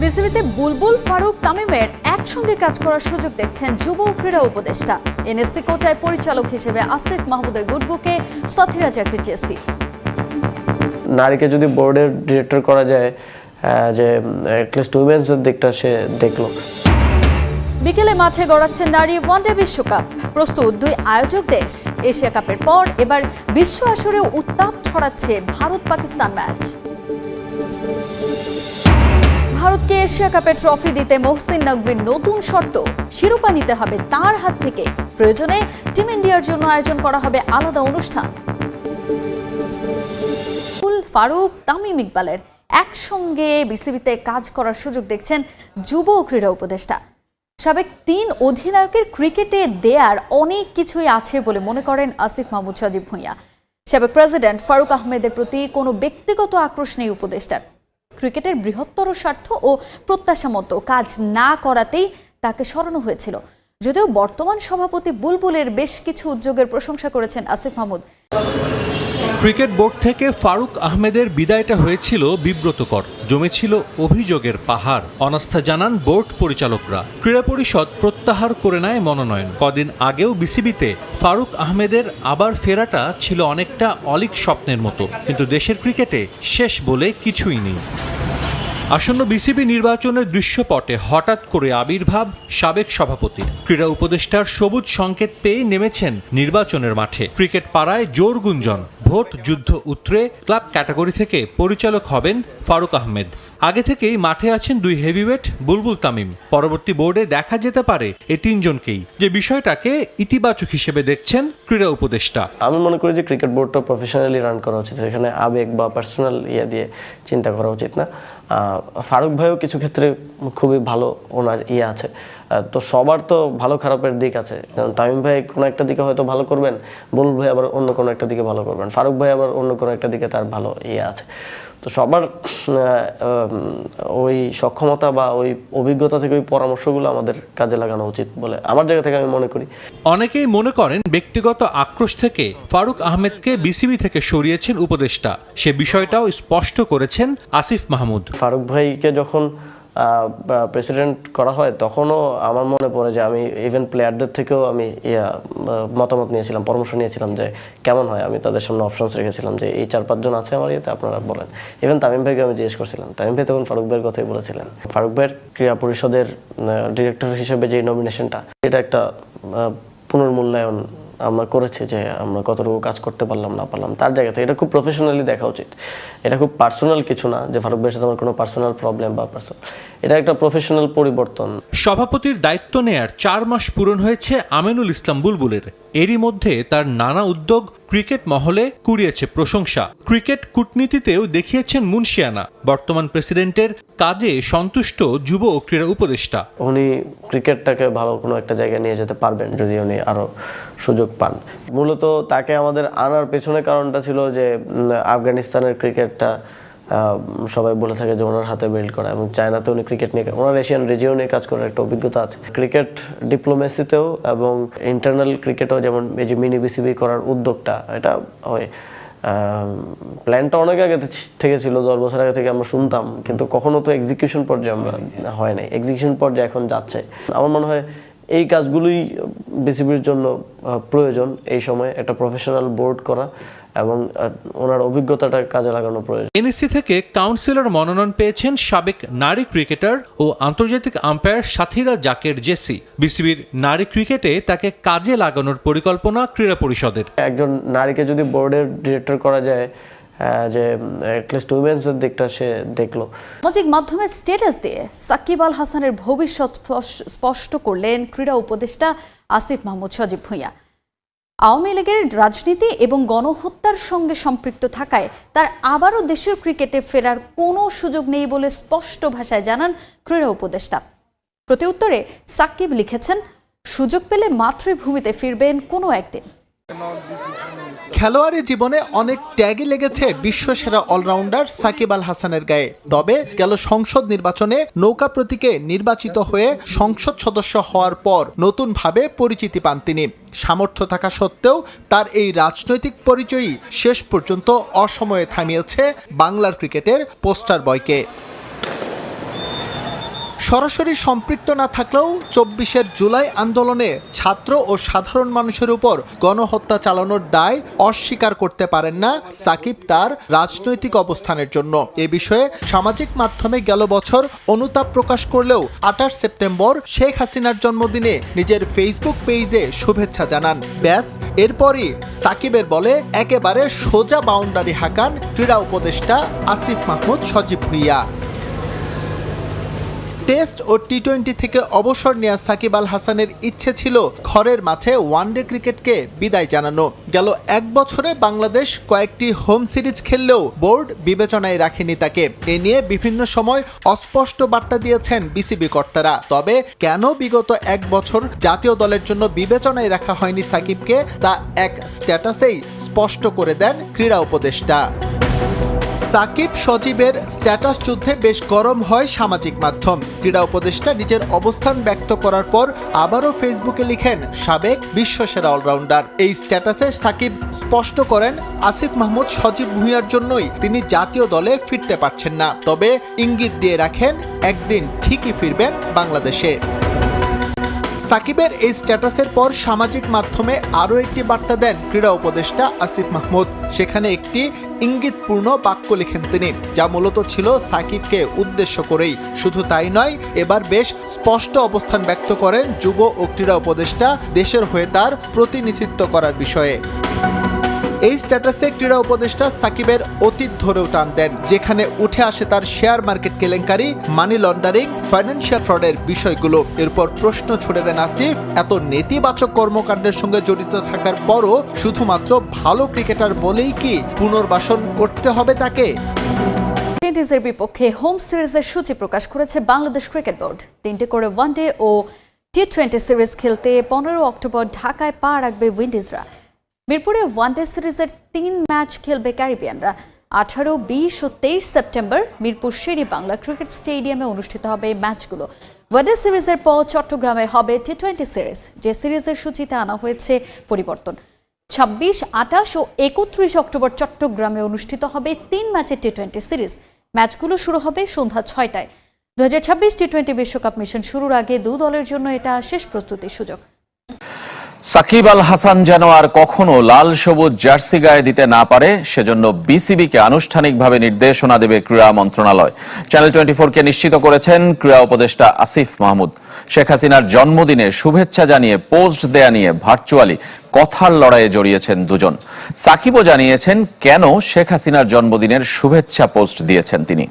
বিসিবিতে বুলবুল ফারুক তামিমের একসঙ্গে কাজ করার সুযোগ দেখছেন যুব ক্রীড়া উপদেষ্টা। এনএসসি কোটায় পরিচালক হিসেবে আসিফ মাহমুদের গুডবুকে সাথীরা চাকরি চেয়েছি নারীকে যদি বোর্ডের ডিরেক্টর করা যায় যে অ্যাটলিস্ট উইমেন্সের দিকটা সে দেখল। বিকেলে মাঠে গড়াচ্ছে নারী ওয়ানডে বিশ্বকাপ। প্রস্তুত দুই আয়োজক দেশ। এশিয়া কাপের পর এবার বিশ্ব আসরে উত্তাপ ছড়াচ্ছে ভারত পাকিস্তান ম্যাচ। ভারতকে এশিয়া কাপের ট্রফি দিতে মহসিন নকভির নতুন শর্ত। শিরোপা নিতে হবে তার হাত থেকে। প্রয়োজনে টিম ইন্ডিয়ার জন্য আয়োজন করা হবে আলাদা অনুষ্ঠান। ফারুক, তামিম ইকবালের একসঙ্গে বিসিবিতে কাজ করার সুযোগ দেখছেন যুব ক্রীড়া উপদেষ্টা। সাবেক তিন অধিনায়কের ক্রিকেটে দেয়ার অনেক কিছুই আছে বলে মনে করেন আসিফ মাহমুদ সাজিব ভুঁইয়া। সাবেক প্রেসিডেন্ট ফারুক আহমেদের প্রতি কোনো ব্যক্তিগত আক্রোশ নেই উপদেষ্টার। ক্রিকেটের বৃহত্তর স্বার্থ ও প্রত্যাশা মতো কাজ না করাতেই তাকে সরানো হয়েছিল। যদিও বর্তমান সভাপতি বুলবুলের বেশ কিছু উদ্যোগের প্রশংসা করেছেন আসিফ মাহমুদ। ক্রিকেট বোর্ড থেকে ফারুক আহমেদের বিদায়টা হয়েছিল বিব্রতকর। জমেছিল অভিযোগের পাহাড়। অনাস্থা জানান বোর্ড পরিচালকরা। ক্রীড়া পরিষদ প্রত্যাহার করে নেয় মনোনয়ন। কদিন আগেও বিসিবিতে ফারুক আহমেদের আবার ফেরাটা ছিল অনেকটা অলিক স্বপ্নের মতো। কিন্তু দেশের ক্রিকেটে শেষ বলে কিছুই নেই। আসন্ন বিসিবি নির্বাচনের দৃশ্যপটে হঠাৎ করে আবির্ভাব সাবেক সভাপতি। ক্রীড়া উপদেষ্টার সবুজ সংকেত পেয়ে নেমেছেন নির্বাচনের মাঠে। ক্রিকেট পাড়ায় জোর গুঞ্জন, ভোট যুদ্ধ উতরে ক্লাব ক্যাটাগরি থেকে পরিচালক হবেন ফারুক আহমেদ। আগে থেকেই মাঠে আছেন দুই হেভিওয়েট বুলবুল তামিম। পরবর্তী বোর্ডে দেখা যেতে পারে এই তিনজনকেই। যে বিষয়টাকে ইতিবাচক হিসেবে দেখছেন ক্রীড়া উপদেষ্টা। আমি মনে করি যে ক্রিকেট বোর্ডটা প্রফেশনালি রান করা উচিত। এখানে আবেগ বা পার্সোনাল ইয়ে দিয়ে চিন্তা করা উচিত না। ফারুক ভাইও কিছু ক্ষেত্রে খুবই ভালো ওনার ইয়ে আছে। তো সবার তো ভালো খারাপের দিক আছে। তামিম ভাই কোনো একটা দিকে হয়তো ভালো করবেন বুল ভাই আবার অন্য কোনো একটা দিকে ভালো করবেন। ফারুক ভাই আবার অন্য কোনো একটা দিকে তার ভালো ইয়ে আছে। তো সবার ওই সক্ষমতা বা ওই অভিজ্ঞতা থেকে ওই পরামর্শগুলো আমাদের কাজে লাগানো উচিত বলে আমার জায়গা থেকে আমি মনে করি। অনেকেই মনে করেন ব্যক্তিগত আক্রোশ থেকে ফারুক আহমেদকে বিসিবি থেকে সরিয়েছেন উপদেষ্টা। সে বিষয়টাও স্পষ্ট করেছেন আসিফ মাহমুদ। ফারুক ভাইকে যখন প্রেসিডেন্ট করা হয়, তখনও আমার মনে পড়ে যে আমি ইভেন প্লেয়ারদের থেকেও আমি ইয়া মতামত নিয়েছিলাম, পরামর্শ নিয়েছিলাম যে কেমন হয়। আমি তাদের সামনে অপশনস রেখেছিলাম যে এই চার পাঁচজন আছে আমার ইয়েতে, আপনারা বলেন। ইভেন তামিম ভাইকে আমি জিজ্ঞেস করছিলাম। তামিম ভাই তখন ফারুক ভাইয়ের কথাই বলেছিলেন। ফারুক ভাইয়ের ক্রীড়া পরিষদের ডিরেক্টর হিসেবে যে নমিনেশনটা এটা একটা পুনর্মূল্যায়ন আমরা করেছি যে আমরা কতটুকু কাজ করতে পারলাম না পারলাম তার জায়গা থেকে এটা খুব প্রফেশনালি দেখা উচিত। এটা খুব পার্সোনাল কিছু না যে ফারুক ভাইয়ের সাথে আমার কোনো পার্সোনাল প্রবলেম বা পার্সোনাল এটা একটা প্রফেশনাল পরিবর্তন। সভাপতির দায়িত্ব নেয়ার চার মাস পূরণ হয়েছে আমিনুল ইসলাম বুলবুলের। এরই মধ্যে তার নানা উদ্যোগ ক্রিকেট মহলে কুড়িয়েছে প্রশংসা। ক্রিকেট কূটনীতিতেও দেখিয়েছেন মুন্সিয়ানা বর্তমান প্রেসিডেন্টের কাজে সন্তুষ্ট যুব ও ক্রীড়া উপদেষ্টা। উনি ক্রিকেটটাকে ভালো কোনো একটা জায়গায় নিয়ে যেতে পারবেন যদি উনি আরও সুযোগ পান। মূলত তাকে আমাদের আনার পেছনে কারণটা ছিল যে আফগানিস্তানের ক্রিকেটটা সবাই বলে থাকে যে ওনার হাতে বিল্ড করা এবং চায়নাতে উনি ক্রিকেট নিয়ে, ওনার এশিয়ান রিজিও নিয়ে কাজ করার একটা অভিজ্ঞতা আছে। ক্রিকেট ডিপ্লোমেসিতেও এবং ইন্টারনাল ক্রিকেটেও যেমন এই যে মিনি বিসিবি করার উদ্যোগটা, এটা হয়। প্ল্যানটা অনেক আগে থেকে ছিল, দশ বছর আগে থেকে আমরা শুনতাম, কিন্তু কখনো তো এক্সিকিউশন পর্যায়ে আমরা হয় নাই। এক্সিকিউশন পর্যায়ে এখন যাচ্ছে। আমার মনে হয় এই কাজগুলোই বিসিবির জন্য প্রয়োজন এই সময় একটা প্রফেশনাল বোর্ড করা এবং ওনার অভিজ্ঞতাটা কাজে লাগানো প্রয়োজন। এনএসসি থেকে কাউন্সিলর মনোনয়ন পেয়েছেন সাবেক নারী ক্রিকেটার ও আন্তর্জাতিক আম্পায়ার সাথীরা জাকের জেসি। বিসিবির নারী ক্রিকেটে তাকে কাজে লাগানোর পরিকল্পনা ক্রীড়া পরিষদের। একজন নারীকে যদি বোর্ডের ডিরেক্টর করা যায় যে অ্যাটলিস্ট উইমেন্সের দিকটা সে দেখল। সামাজিক মাধ্যমে স্ট্যাটাস দিয়ে সাকিব আল হাসানের ভবিষ্যৎ স্পষ্ট করলেন ক্রীড়া উপদেষ্টা আসিফ মাহমুদ সজীব ভুঁইয়া। আওয়ামী লীগের রাজনীতি এবং গণহত্যার সঙ্গে সম্পৃক্ত থাকায় তার আবারও দেশের ক্রিকেটে ফেরার কোনো সুযোগ নেই বলে স্পষ্ট ভাষায় জানান ক্রীড়া উপদেষ্টা। প্রতিউত্তরে সাকিব লিখেছেন, সুযোগ পেলে মাতৃভূমিতে ফিরবেন কোনো একদিন। খেলোয়াড়ি জীবনে অনেক ট্যাগই লেগেছে বিশ্বসেরা অলরাউন্ডার সাকিব আল হাসানের গায়ে। তবে গেল সংসদ নির্বাচনে নৌকা প্রতীকে নির্বাচিত হয়ে সংসদ সদস্য হওয়ার পর নতুনভাবে পরিচিতি পান তিনি। সামর্থ্য থাকা সত্ত্বেও তার এই রাজনৈতিক পরিচয়ই শেষ পর্যন্ত অসময়ে থামিয়েছে বাংলার ক্রিকেটের পোস্টার বয়কে। সরাসরি সম্পৃক্ত না থাকলেও চব্বিশের জুলাই আন্দোলনে ছাত্র ও সাধারণ মানুষের উপর গণহত্যা চালানোর দায় অস্বীকার করতে পারেন না সাকিব তার রাজনৈতিক অবস্থানের জন্য। এ বিষয়ে সামাজিক মাধ্যমে গেল বছর অনুতাপ প্রকাশ করলেও আঠাশ সেপ্টেম্বর শেখ হাসিনার জন্মদিনে নিজের ফেসবুক পেজে শুভেচ্ছা জানান। ব্যাস, এরপরই সাকিবের বলে একেবারে সোজা বাউন্ডারি হাঁকান ক্রীড়া উপদেষ্টা আসিফ মাহমুদ সজীব ভুইয়া। টেস্ট ও টি টোয়েন্টি থেকে অবসর নেওয়া সাকিব আল হাসানের ইচ্ছে ছিল ঘরের মাঠে ওয়ানডে ক্রিকেটকে বিদায় জানানো। গেল এক বছরে বাংলাদেশ কয়েকটি হোম সিরিজ খেললেও বোর্ড বিবেচনায় রাখেনি তাকে। এ নিয়ে বিভিন্ন সময় অস্পষ্ট বার্তা দিয়েছেন বিসিবি কর্তারা। তবে কেন বিগত এক বছর জাতীয় দলের জন্য বিবেচনায় রাখা হয়নি সাকিবকে তা এক স্ট্যাটাসেই স্পষ্ট করে দেন ক্রীড়া উপদেষ্টা। সাকিব সজীবের স্ট্যাটাস যুদ্ধে বেশ গরম হয় সামাজিক মাধ্যম। ক্রীড়া উপদেষ্টা নিজের অবস্থান ব্যক্ত করার পর আবারও ফেসবুকে লিখেন, সাবেক বিশ্বসেরা অলরাউন্ডার। এই স্ট্যাটাসে সাকিব স্পষ্ট করেন, আসিফ মাহমুদ সজীব ভূঁইয়ার জন্যই তিনি জাতীয় দলে ফিরতে পারছেন না। তবে ইঙ্গিত দিয়ে রাখেন, একদিন ঠিকই ফিরবেন বাংলাদেশে। সাকিবের এই স্ট্যাটাসের পর সামাজিক মাধ্যমে আরও একটি বার্তা দেন ক্রীড়া উপদেষ্টা আসিফ মাহমুদ। সেখানে একটি ইঙ্গিতপূর্ণ বাক্য লিখেন তিনি, যা মূলত ছিল সাকিবকে উদ্দেশ্য করেই। শুধু তাই নয়, এবার বেশ স্পষ্ট অবস্থান ব্যক্ত করেন যুব ও ক্রীড়া উপদেষ্টা দেশের হয়ে তার প্রতিনিধিত্ব করার বিষয়ে। এই স্ট্যাটাসে ক্রীড়া উপদেষ্টা সাকিবের অতীত ধরেও টান দেন, যেখানে উঠে আসে তার শেয়ার মার্কেট কেলেঙ্কারি মানি লন্ডারিং ফাইন্যান্সিয়াল ফ্রডের বিষয়গুলো। এরপর প্রশ্ন ছুড়ে দেন আসিফ, এত নেতিবাচক কর্মকাণ্ডের সঙ্গে জড়িত থাকার পরও শুধুমাত্র ভালো ক্রিকেটার বলেই কি পুনর্বাসন করতে হবে তাকে? উইন্ডিজের বিপক্ষে হোম সিরিজের সূচি প্রকাশ করেছে বাংলাদেশ ক্রিকেট বোর্ড তিনটে করে ওয়ানডে ও টি টোয়েন্টি সিরিজ খেলতে পনেরো অক্টোবর ঢাকায় পা রাখবে উইন্ডিজরা মিরপুরে ওয়ানডে সিরিজের তিন ম্যাচ খেলবে ক্যারিবিয়ানরা। আঠারো, বিশ ও তেইশ সেপ্টেম্বর মিরপুর শেরি বাংলা ক্রিকেট স্টেডিয়ামে অনুষ্ঠিত হবে এই ম্যাচগুলো। ওয়ানডে সিরিজের পর চট্টগ্রামে হবে টি টোয়েন্টি সিরিজ, যে সিরিজের সূচিতে আনা হয়েছে পরিবর্তন। ছাব্বিশ আটাশ ও একত্রিশ অক্টোবর চট্টগ্রামে অনুষ্ঠিত হবে তিন ম্যাচের টি টোয়েন্টি সিরিজ। ম্যাচগুলো শুরু হবে সন্ধ্যা ছয়টায়। দু হাজার ছাব্বিশ টি টোয়েন্টি বিশ্বকাপ মিশন শুরুর আগে দু দলের জন্য এটা শেষ প্রস্তুতির সুযোগ। সাকিব আল হাসান যেন আর কখনো লাল সবুজ জার্সি গায়ে দিতে না পারে, সেজন্য বিসিবিকে আনুষ্ঠানিকভাবে নির্দেশনা দেবে ক্রীড়া মন্ত্রণালয়। চ্যানেল টোয়েন্টি কে নিশ্চিত করেছেন ক্রীড়া উপদেষ্টা আসিফ মাহমুদ। শেখ হাসিনার জন্মদিনে শুভেচ্ছা জানিয়ে পোস্ট দেয়া নিয়ে ভার্চুয়ালি কথার লড়াইয়ে জড়িয়েছেন দুজন। সাকিবও জানিয়েছেন কেন শেখ হাসিনার জন্মদিনের শুভেচ্ছা পোস্ট দিয়েছেন তিনি।